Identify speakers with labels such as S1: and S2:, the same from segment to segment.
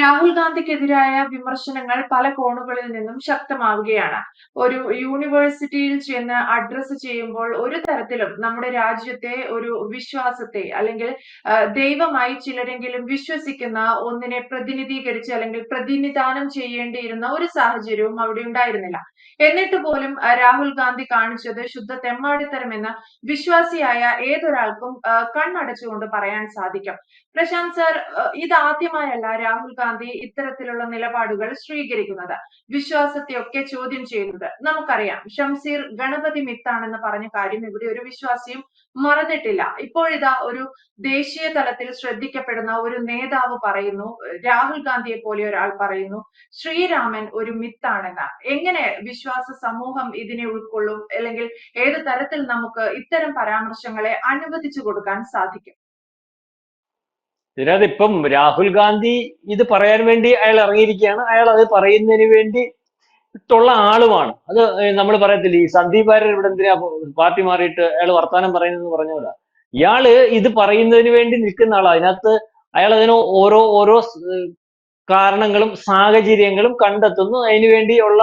S1: രാഹുൽ ഗാന്ധിക്കെതിരായ വിമർശനങ്ങൾ പല കോണുകളിൽ നിന്നും ശക്തമാവുകയാണ്. ഒരു യൂണിവേഴ്സിറ്റിയിൽ ചെന്ന് അഡ്രസ്സ് ചെയ്യുമ്പോൾ ഒരു തരത്തിലും നമ്മുടെ രാജ്യത്തെ ഒരു വിശ്വാസത്തെ അല്ലെങ്കിൽ ദൈവമായി ചിലരെങ്കിലും വിശ്വസിക്കുന്ന ഒന്നിനെ പ്രതിനിധീകരിച്ച് അല്ലെങ്കിൽ പ്രതിനിധാനം ചെയ്യേണ്ടിയിരുന്ന ഒരു സാഹചര്യവും അവിടെ ഉണ്ടായിരുന്നില്ല. എന്നിട്ട് പോലും രാഹുൽ ഗാന്ധി കാണിച്ചത് ശുദ്ധ തെമ്മാടിത്തരമെന്ന് വിശ്വാസിയായ ഏതൊരാൾക്കും കണ്ണടച്ചുകൊണ്ട് പറയാൻ സാധിക്കും. പ്രശാന്ത് സാർ ഇതാദ്യമായല്ല രാഹുൽ ഗാന്ധി ഇത്തരത്തിലുള്ള നിലപാടുകൾ സ്വീകരിക്കുന്നത്. വിശ്വാസത്തെയൊക്കെ ചോദ്യം ചെയ്യുന്നത്. നമുക്കറിയാം ഷംസീർ ഗണപതി മിത്താണെന്ന് പറഞ്ഞ കാര്യം ഇവിടെ ഒരു വിശ്വാസിയും മറന്നിട്ടില്ല. ഇപ്പോഴിതാ ഒരു ദേശീയ തലത്തിൽ ശ്രദ്ധിക്കപ്പെടുന്ന ഒരു നേതാവ് പറയുന്നു രാഹുൽ ഗാന്ധിയെ പോലെ ഒരാൾ പറയുന്നു ശ്രീരാമൻ ഒരു മിത്താണെന്ന്. എങ്ങനെ വിശ്വാസ സമൂഹം ഇതിനെ ഉൾക്കൊള്ളും? അല്ലെങ്കിൽ ഏത് തരത്തിൽ നമുക്ക് ഇത്തരം പരാമർശങ്ങളെ അനുവദിച്ചു കൊടുക്കാൻ സാധിക്കും?
S2: ഇതിനകത്ത് ഇപ്പം രാഹുൽ ഗാന്ധി ഇത് പറയാൻ വേണ്ടി അയാൾ ഇറങ്ങിയിരിക്കുകയാണ്. അയാൾ അത് പറയുന്നതിന് വേണ്ടി ട്ടുള്ള ആളുമാണ്. അത് നമ്മൾ പറയത്തില്ല ഈ സന്ദീപ് വാര്യർ ഇവിടെ എന്തിനാ പാർട്ടി മാറിയിട്ട് അയാൾ വർത്താനം പറയുന്നതെന്ന് പറഞ്ഞ പോലെ ഇയാൾ ഇത് പറയുന്നതിന് വേണ്ടി നിൽക്കുന്ന ആളാണ് അതിനകത്ത് അയാൾ അതിന് ഓരോ ഓരോ കാരണങ്ങളും സാഹചര്യങ്ങളും കണ്ടെത്തുന്നു. അതിനു വേണ്ടിയുള്ള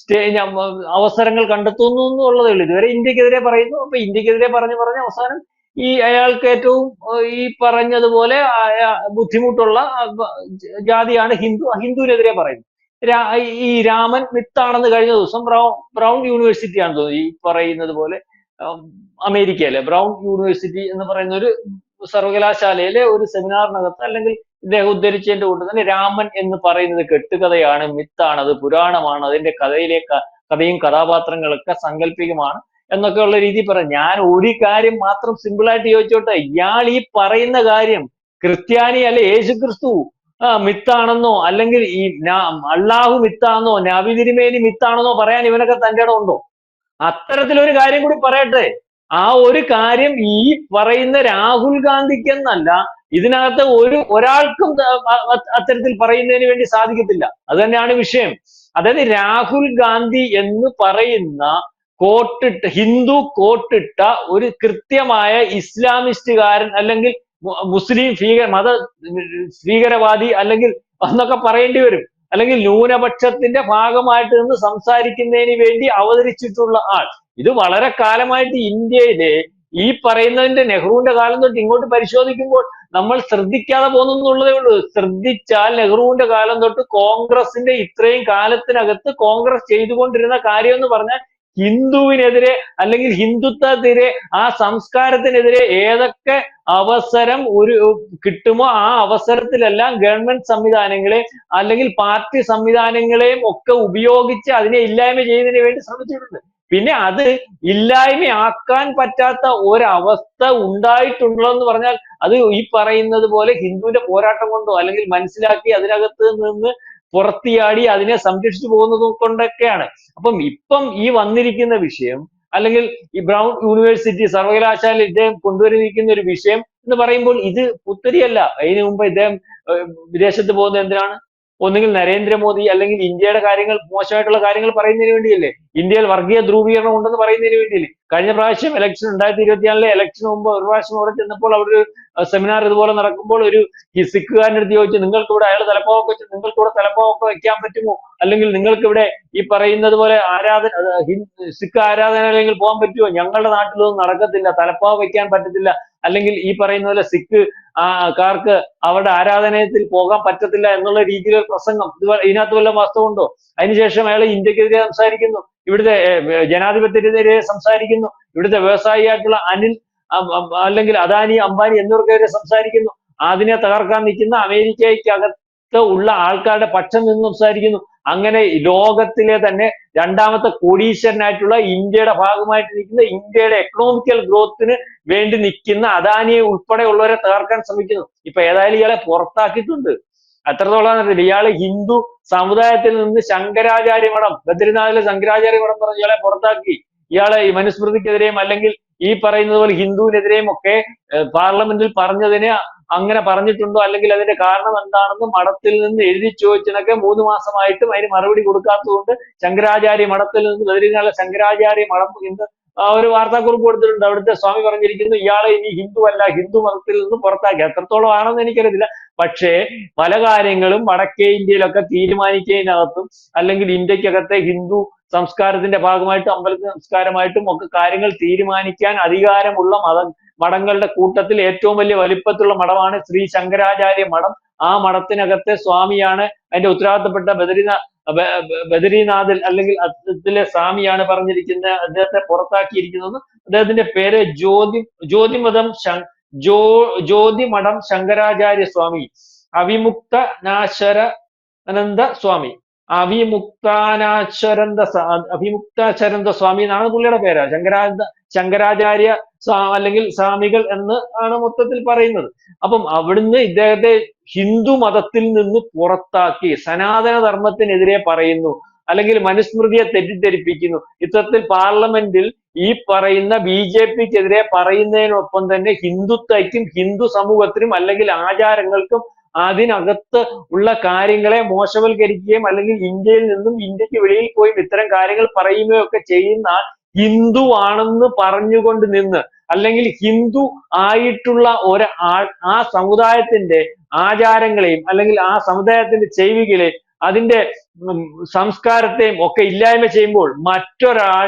S2: സ്റ്റേ അവസരങ്ങൾ കണ്ടെത്തുന്നു എന്നുള്ളതേ ഉള്ളൂ. ഇതുവരെ ഇന്ത്യക്കെതിരെ പറയുന്നു. അപ്പൊ ഇന്ത്യക്കെതിരെ പറഞ്ഞു പറഞ്ഞ് അവസാനം ഈ അയാൾക്ക് ഏറ്റവും ഈ പറഞ്ഞതുപോലെ ബുദ്ധിമുട്ടുള്ള ജാതിയാണ് ഹിന്ദു. ഹിന്ദുവിനെതിരെ പറയുന്നു. ഈ രാമൻ മിത്താണെന്ന് കഴിഞ്ഞ ദിവസം ബ്രൗൺ ബ്രൗൺ യൂണിവേഴ്സിറ്റി ആണ് തോന്നുന്നു. ഈ പറയുന്നത് പോലെ അമേരിക്കയിലെ ബ്രൗൺ യൂണിവേഴ്സിറ്റി എന്ന് പറയുന്ന ഒരു സർവകലാശാലയിലെ ഒരു സെമിനാറിനകത്ത് അല്ലെങ്കിൽ ഇദ്ദേഹം ഉദ്ധരിച്ചതിന്റെ കൂടെ തന്നെ രാമൻ എന്ന് പറയുന്നത് കെട്ടുകഥയാണ് മിത്താണ് അത് പുരാണമാണ് അതിന്റെ കഥയിലെ കഥയും കഥാപാത്രങ്ങളൊക്കെ സാങ്കല്പികമാണ്. എന്നൊക്കെ ഉള്ള രീതി പറയാം. ഞാൻ ഒരു കാര്യം മാത്രം സിമ്പിൾ ആയിട്ട് ചോദിച്ചോട്ടെ ഇയാൾ ഈ പറയുന്ന കാര്യം ക്രിസ്ത്യാനി അല്ലെ യേശു ക്രിസ്തു ആ മിത്താണെന്നോ അല്ലെങ്കിൽ ഈ അള്ളാഹു മിത്താണെന്നോ നബി തിരുമേനി മിത്താണെന്നോ പറയാൻ ഇവനൊക്കെ തന്റെ ഇടം ഉണ്ടോ? അത്തരത്തിലൊരു കാര്യം കൂടി പറയട്ടെ. ആ ഒരു കാര്യം ഈ പറയുന്ന രാഹുൽ ഗാന്ധിക്ക് എന്നല്ല ഇതിനകത്ത് ഒരു ഒരാൾക്കും അത്തരത്തിൽ പറയുന്നതിന് വേണ്ടി സാധിക്കത്തില്ല. അത് തന്നെയാണ് വിഷയം. അതായത് രാഹുൽ ഗാന്ധി എന്ന് പറയുന്ന കോട്ടിട്ട ഹിന്ദു കോട്ടിട്ട ഒരു കൃത്യമായ ഇസ്ലാമിസ്റ്റുകാരൻ അല്ലെങ്കിൽ മുസ്ലിം ഭീകര മത ഭീകരവാദി അല്ലെങ്കിൽ എന്നൊക്കെ പറയേണ്ടി വരും. അല്ലെങ്കിൽ ന്യൂനപക്ഷത്തിന്റെ ഭാഗമായിട്ട് നിന്ന് സംസാരിക്കുന്നതിന് വേണ്ടി അവതരിച്ചിട്ടുള്ള ആൾ. ഇത് വളരെ കാലമായിട്ട് ഇന്ത്യയിലെ ഈ പറയുന്നതിന്റെ നെഹ്റുവിന്റെ കാലം തൊട്ട് ഇങ്ങോട്ട് പരിശോധിക്കുമ്പോൾ നമ്മൾ ശ്രദ്ധിക്കാതെ പോകുന്നുള്ളതേ ഉള്ളൂ. ശ്രദ്ധിച്ചാൽ നെഹ്റുവിന്റെ കാലം തൊട്ട് കോൺഗ്രസിന്റെ ഇത്രയും കാലത്തിനകത്ത് കോൺഗ്രസ് ചെയ്തുകൊണ്ടിരുന്ന കാര്യം എന്ന് പറഞ്ഞാൽ ഹിന്ദുവിനെതിരെ അല്ലെങ്കിൽ ഹിന്ദുത്വത്തിനെതിരെ ആ സംസ്കാരത്തിനെതിരെ ഏതൊക്കെ അവസരം ഒരു കിട്ടുമോ ആ അവസരത്തിലെല്ലാം ഗവൺമെന്റ് സംവിധാനങ്ങളെ അല്ലെങ്കിൽ പാർട്ടി സംവിധാനങ്ങളെയും ഒക്കെ ഉപയോഗിച്ച് അതിനെ ഇല്ലായ്മ ചെയ്യുന്നതിന് വേണ്ടി ശ്രമിച്ചിട്ടുണ്ട്. പിന്നെ അത് ഇല്ലായ്മയാക്കാൻ പറ്റാത്ത ഒരവസ്ഥ ഉണ്ടായിട്ടുണ്ടോ എന്ന് പറഞ്ഞാൽ അത് ഈ പറയുന്നത് പോലെ ഹിന്ദുവിന്റെ പോരാട്ടം കൊണ്ടോ അല്ലെങ്കിൽ മനസ്സിലാക്കി അതിനകത്ത് നിന്ന് പുറത്തിയാടി അതിനെ സംരക്ഷിച്ചു പോകുന്നത് കൊണ്ടൊക്കെയാണ്. അപ്പം ഇപ്പം ഈ വന്നിരിക്കുന്ന വിഷയം അല്ലെങ്കിൽ ഈ ബ്രൗൺ യൂണിവേഴ്സിറ്റി സർവകലാശാല ഇദ്ദേഹം കൊണ്ടുവരിയിരിക്കുന്ന ഒരു വിഷയം എന്ന് പറയുമ്പോൾ ഇത് പുത്തരിയല്ല. അതിനു മുമ്പ് ഇദ്ദേഹം വിദേശത്ത് പോകുന്നത് എന്തിനാണ്? ഒന്നുകിൽ നരേന്ദ്രമോദി അല്ലെങ്കിൽ ഇന്ത്യയുടെ കാര്യങ്ങൾ മോശമായിട്ടുള്ള കാര്യങ്ങൾ പറയുന്നതിന് വേണ്ടിയല്ലേ? ഇന്ത്യയിൽ വർഗീയ ധ്രുവീകരണം ഉണ്ടെന്ന് പറയുന്നതിന് വേണ്ടിയല്ലേ? കഴിഞ്ഞ പ്രാവശ്യം ഇലക്ഷൻ രണ്ടായിരത്തി ഇരുപത്തിനാലിലെ ഇലക്ഷൻ മുമ്പ് ഒരു പ്രാവശ്യം അവിടെ ചെന്നപ്പോൾ അവിടെ ഒരു സെമിനാർ ഇതുപോലെ നടക്കുമ്പോൾ ഒരു ഈ സിഖുകാരന്റെ അടുത്ത് ചോദിച്ചു നിങ്ങൾക്ക് ഇവിടെ അയാൾ തലപ്പാവൊക്കെ വെച്ച് നിങ്ങൾക്ക് ഇവിടെ തലപ്പാവൊക്കെ വെക്കാൻ പറ്റുമോ? അല്ലെങ്കിൽ നിങ്ങൾക്ക് ഇവിടെ ഈ പറയുന്നത് പോലെ ആരാധന സിഖ് ആരാധനാലയങ്ങളിൽ പോകാൻ പറ്റുമോ? ഞങ്ങളുടെ നാട്ടിലൊന്നും നടക്കത്തില്ല തലപ്പാവ് വെക്കാൻ പറ്റത്തില്ല. അല്ലെങ്കിൽ ഈ പറയുന്ന പോലെ സിഖ് കാർക്ക് അവരുടെ ആരാധനയത്തിൽ പോകാൻ പറ്റത്തില്ല എന്നുള്ള രീതിയിലുള്ള പ്രസംഗം ഇതിനകത്ത് വല്ല വാസ്തവമുണ്ടോ അതിനുശേഷം അയാൾ ഇന്ത്യക്കെതിരെ സംസാരിക്കുന്നു. ഇവിടുത്തെ ജനാധിപത്യത്തിനെതിരെ സംസാരിക്കുന്നു. ഇവിടുത്തെ വ്യവസായിയായിട്ടുള്ള അനിൽ അല്ലെങ്കിൽ അദാനി അംബാനി എന്നിവർക്കെതിരെ സംസാരിക്കുന്നു. അതിനെ തകർക്കാൻ നിൽക്കുന്ന അമേരിക്കയ്ക്കകത്ത് ഉള്ള ആൾക്കാരുടെ പക്ഷം നിന്ന് സംസാരിക്കുന്നു. അങ്ങനെ ലോകത്തിലെ തന്നെ രണ്ടാമത്തെ കോടീശ്വരനായിട്ടുള്ള ഇന്ത്യയുടെ ഭാഗമായിട്ട് നിൽക്കുന്ന ഇന്ത്യയുടെ എക്കണോമിക്കൽ ഗ്രോത്തിന് വേണ്ടി നിൽക്കുന്ന അദാനിയെ ഉൾപ്പെടെയുള്ളവരെ തകർക്കാൻ ശ്രമിക്കുന്നു. ഇപ്പൊ ഏതായാലും ഇയാളെ പുറത്താക്കിയിട്ടുണ്ട്. അത്രത്തോളം അറിയില്ല ഇയാൾ ഹിന്ദു സമുദായത്തിൽ നിന്ന് ശങ്കരാചാര്യ മഠം ബദ്രിനാഥിലെ ശങ്കരാചാര്യ മഠം പറഞ്ഞ് ഇയാളെ പുറത്താക്കി. ഇയാളെ ഈ മനുസ്മൃതിക്കെതിരെയും അല്ലെങ്കിൽ ഈ പറയുന്നത് പോലെ ഹിന്ദുവിനെതിരെയും ഒക്കെ പാർലമെന്റിൽ പറഞ്ഞതിനെ അങ്ങനെ പറഞ്ഞിട്ടുണ്ടോ? അല്ലെങ്കിൽ അതിന്റെ കാരണം എന്താണെന്ന് മഠത്തിൽ നിന്ന് എഴുതി ചോദിച്ചതിനൊക്കെ മൂന്ന് മാസമായിട്ടും അതിന് മറുപടി കൊടുക്കാത്തതുകൊണ്ട് ശങ്കരാചാര്യ മഠത്തിൽ നിന്ന് ബദ്രിനാഥ ശങ്കരാചാര്യ മഠം ഇന്ന് ഒരു വാർത്താക്കുറിപ്പ് കൊടുത്തിട്ടുണ്ട്. അവിടുത്തെ സ്വാമി പറഞ്ഞിരിക്കുന്നു ഇയാളെ ഇനി ഹിന്ദു അല്ല ഹിന്ദു മതത്തിൽ നിന്ന് പുറത്താക്കി. എത്രത്തോളം ആണെന്ന് എനിക്കറിയത്തില്ല പക്ഷേ പല കാര്യങ്ങളും വടക്കേ ഇന്ത്യയിലൊക്കെ തീരുമാനിക്കുന്നതിനകത്തും അല്ലെങ്കിൽ ഇന്ത്യക്കകത്തെ ഹിന്ദു സംസ്കാരത്തിന്റെ ഭാഗമായിട്ടും അമ്പലത്തിന്റെ സംസ്കാരമായിട്ടും ഒക്കെ കാര്യങ്ങൾ തീരുമാനിക്കാൻ അധികാരമുള്ള മത മഠങ്ങളുടെ കൂട്ടത്തിൽ ഏറ്റവും വലിയ വലിപ്പത്തിലുള്ള മഠമാണ് ശ്രീ ശങ്കരാചാര്യ മഠം. ആ മഠത്തിനകത്തെ സ്വാമിയാണ് അതിന്റെ ഉത്തരവാദിത്തപ്പെട്ട ബദരിനാ ബദരീനാഥിൽ അല്ലെങ്കിൽ അദ്ദേഹത്തിലെ സ്വാമിയാണ് പറഞ്ഞിരിക്കുന്നത് അദ്ദേഹത്തെ പുറത്താക്കിയിരിക്കുന്നത് അദ്ദേഹത്തിന്റെ പേര് ജ്യോതി ജ്യോതിമതം ജോ ജ്യോതിമഠം ശങ്കരാചാര്യ സ്വാമി അവിമുക്ത നാശര അനന്ത സ്വാമി. അവിമുക്താനാശ്വരന്ത അഭിമുക്താശ്വരന്ത സ്വാമി എന്നാണ് പുള്ളിയുടെ പേര്. ശങ്കരാ ശങ്കരാചാര്യ അല്ലെങ്കിൽ സ്വാമികൾ എന്ന് ആണ് മൊത്തത്തിൽ പറയുന്നത്. അപ്പം അവിടുന്ന് ഇദ്ദേഹത്തെ ഹിന്ദു മതത്തിൽ നിന്ന് പുറത്താക്കി സനാതന ധർമ്മത്തിനെതിരെ പറയുന്നു അല്ലെങ്കിൽ മനുസ്മൃതിയെ തെറ്റിദ്ധരിപ്പിക്കുന്നു. ഇത്തരത്തിൽ പാർലമെന്റിൽ ഈ പറയുന്ന ബി ജെ പിക്കെതിരെ പറയുന്നതിനൊപ്പം തന്നെ ഹിന്ദുത്വയ്ക്കും ഹിന്ദു സമൂഹത്തിനും അല്ലെങ്കിൽ ആചാരങ്ങൾക്കും അതിനകത്ത് ഉള്ള കാര്യങ്ങളെ മോശവൽക്കരിക്കുകയും അല്ലെങ്കിൽ ഇന്ത്യയിൽ നിന്നും ഇന്ത്യയ്ക്ക് വെളിയിൽ പോയി ഇത്തരം കാര്യങ്ങൾ പറയുകയും ഒക്കെ ചെയ്യുന്ന ഹിന്ദു ആണെന്ന് പറഞ്ഞുകൊണ്ട് നിന്ന് അല്ലെങ്കിൽ ഹിന്ദു ആയിട്ടുള്ള ഒരാൾ ആ സമുദായത്തിന്റെ ആചാരങ്ങളെയും അല്ലെങ്കിൽ ആ സമുദായത്തിന്റെ ചെയ്വികളെയും അതിന്റെ സംസ്കാരത്തെയും ഒക്കെ ഇല്ലായ്മ ചെയ്യുമ്പോൾ മറ്റൊരാൾ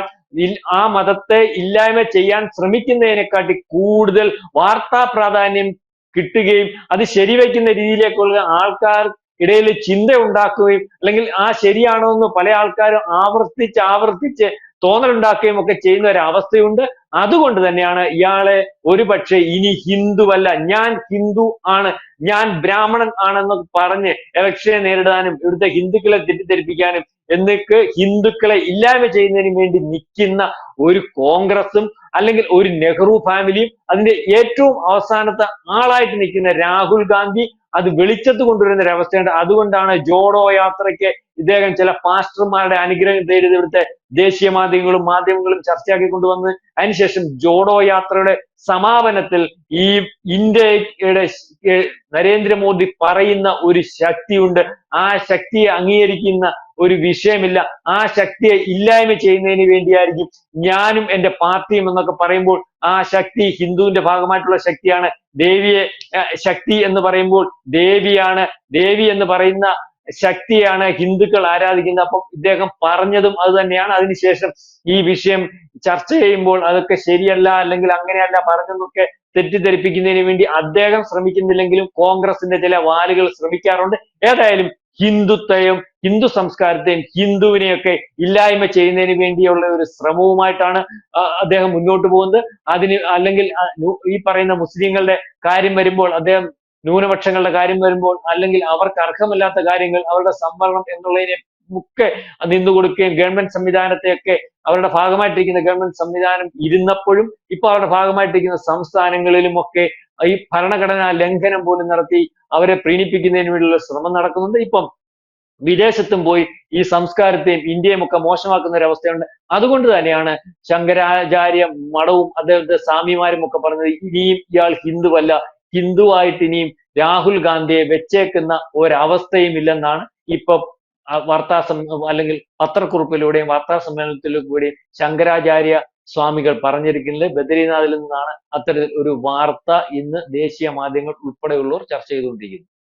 S2: ആ മതത്തെ ഇല്ലായ്മ ചെയ്യാൻ ശ്രമിക്കുന്നതിനെക്കാട്ടി കൂടുതൽ വാർത്താ പ്രാധാന്യം കിട്ടുകയും അത് ശരിവയ്ക്കുന്ന രീതിയിലേക്കുള്ള ആൾക്കാർ ഇടയിൽ ചിന്ത ഉണ്ടാക്കുകയും അല്ലെങ്കിൽ ആ ശരിയാണോ എന്ന് പല ആൾക്കാരും ആവർത്തിച്ച് ആവർത്തിച്ച് തോന്നലുണ്ടാക്കുകയും ഒക്കെ ചെയ്യുന്ന ഒരു അവസ്ഥയുണ്ട്. അതുകൊണ്ട് തന്നെയാണ് ഇയാളെ ഒരുപക്ഷെ ഇനി ഹിന്ദുവല്ല. ഞാൻ ഹിന്ദു ആണ്. ഞാൻ ബ്രാഹ്മണൻ ആണെന്ന് പറഞ്ഞ് ഇലക്ഷനെ നേരിടാനും ഇവിടുത്തെ ഹിന്ദുക്കളെ തെറ്റിദ്ധരിപ്പിക്കാനും എന്നൊക്കെ ഹിന്ദുക്കളെ ഇല്ലായ്മ ചെയ്യുന്നതിന് വേണ്ടി നിൽക്കുന്ന ഒരു കോൺഗ്രസും അല്ലെങ്കിൽ ഒരു നെഹ്റു ഫാമിലിയും അതിന്റെ ഏറ്റവും അവസാനത്തെ ആളായിട്ട് നിൽക്കുന്ന രാഹുൽ ഗാന്ധി അത് വെളിച്ചത്ത് കൊണ്ടുവരുന്ന ഒരു അവസ്ഥയുണ്ട്. അതുകൊണ്ടാണ് ജോഡോ യാത്രയ്ക്ക് ഇദ്ദേഹം ചില പാസ്റ്റർമാരുടെ അനുഗ്രഹം തേടി ഇവിടുത്തെ ദേശീയ മാധ്യമങ്ങളും മാധ്യമങ്ങളും ചർച്ചയാക്കി കൊണ്ടുവന്ന് അതിനുശേഷം ജോഡോ യാത്രയുടെ സമാപനത്തിൽ ഈ ഇന്ത്യയുടെ നരേന്ദ്രമോദി പറയുന്ന ഒരു ശക്തിയുണ്ട്. ആ ശക്തിയെ അംഗീകരിക്കുന്ന ഒരു വിഷയമില്ല. ആ ശക്തിയെ ഇല്ലായ്മ ചെയ്യുന്നതിന് വേണ്ടിയായിരിക്കും ഞാനും എന്റെ പാർട്ടിയും എന്നൊക്കെ പറയുമ്പോൾ ആ ശക്തി ഹിന്ദുവിന്റെ ഭാഗമായിട്ടുള്ള ശക്തിയാണ്. ദേവിയെ ശക്തി എന്ന് പറയുമ്പോൾ ദേവിയാണ്. ദേവി എന്ന് പറയുന്ന ശക്തിയാണ് ഹിന്ദുക്കൾ ആരാധിക്കുന്നത്. അപ്പം ഇദ്ദേഹം പറഞ്ഞതും അത് തന്നെയാണ്. അതിനുശേഷം ഈ വിഷയം ചർച്ച ചെയ്യുമ്പോൾ അതൊക്കെ ശരിയല്ല അല്ലെങ്കിൽ അങ്ങനെയല്ല പറഞ്ഞെന്നൊക്കെ തെറ്റിദ്ധരിപ്പിക്കുന്നതിന് വേണ്ടി അദ്ദേഹം ശ്രമിക്കുന്നില്ലെങ്കിലും കോൺഗ്രസിന്റെ ചില വാലുകൾ ശ്രമിക്കാറുണ്ട്. ഏതായാലും ഹിന്ദുത്വയും ഹിന്ദു സംസ്കാരത്തെയും ഹിന്ദുവിനെയൊക്കെ ഇല്ലായ്മ ചെയ്യുന്നതിന് വേണ്ടിയുള്ള ഒരു ശ്രമവുമായിട്ടാണ് അദ്ദേഹം മുന്നോട്ട് പോകുന്നത്. അതിന് അല്ലെങ്കിൽ ഈ പറയുന്ന മുസ്ലിങ്ങളുടെ കാര്യം വരുമ്പോൾ അദ്ദേഹം ന്യൂനപക്ഷങ്ങളുടെ കാര്യം വരുമ്പോൾ അല്ലെങ്കിൽ അവർക്ക് അർഹമല്ലാത്ത കാര്യങ്ങൾ അവരുടെ സംവരണം എന്നുള്ളതിനെ ഒക്കെ നിന്നു കൊടുക്കുകയും ഗവൺമെന്റ് സംവിധാനത്തെയൊക്കെ അവരുടെ ഭാഗമായിട്ടിരിക്കുന്ന ഗവൺമെന്റ് സംവിധാനം ഇരുന്നപ്പോഴും ഇപ്പൊ അവരുടെ ഭാഗമായിട്ടിരിക്കുന്ന സംസ്ഥാനങ്ങളിലുമൊക്കെ ഈ ഭരണഘടനാ ലംഘനം പോലും നടത്തി അവരെ പ്രീണിപ്പിക്കുന്നതിന് വേണ്ടിയുള്ള ശ്രമം നടക്കുന്നുണ്ട്. ഇപ്പം വിദേശത്തും പോയി ഈ സംസ്കാരത്തെയും ഇന്ത്യയും ഒക്കെ മോശമാക്കുന്ന ഒരു അവസ്ഥയുണ്ട്. അതുകൊണ്ട് തന്നെയാണ് ശങ്കരാചാര്യ മഠവും അദ്ദേഹത്തെ സ്വാമിമാരും ഒക്കെ പറഞ്ഞത് ഇനിയും ഇയാൾ ഹിന്ദുവല്ല. ഹിന്ദുവായിട്ട് ഇനിയും രാഹുൽ ഗാന്ധിയെ വെച്ചേക്കുന്ന ഒരവസ്ഥയും ഇല്ലെന്നാണ് ഇപ്പൊ ആ വാർത്താ അല്ലെങ്കിൽ പത്രക്കുറിപ്പിലൂടെയും വാർത്താ സമ്മേളനത്തിലൂടെയും ശങ്കരാചാര്യ സ്വാമികൾ പറഞ്ഞിരിക്കുന്നത് ബദരീനാഥിൽ നിന്നാണ് അത്തരത്തിൽ ഒരു വാർത്ത ഇന്ന് ദേശീയ മാധ്യമങ്ങൾ ഉൾപ്പെടെയുള്ളവർ ചർച്ച ചെയ്തുകൊണ്ടിരിക്കുന്നത്.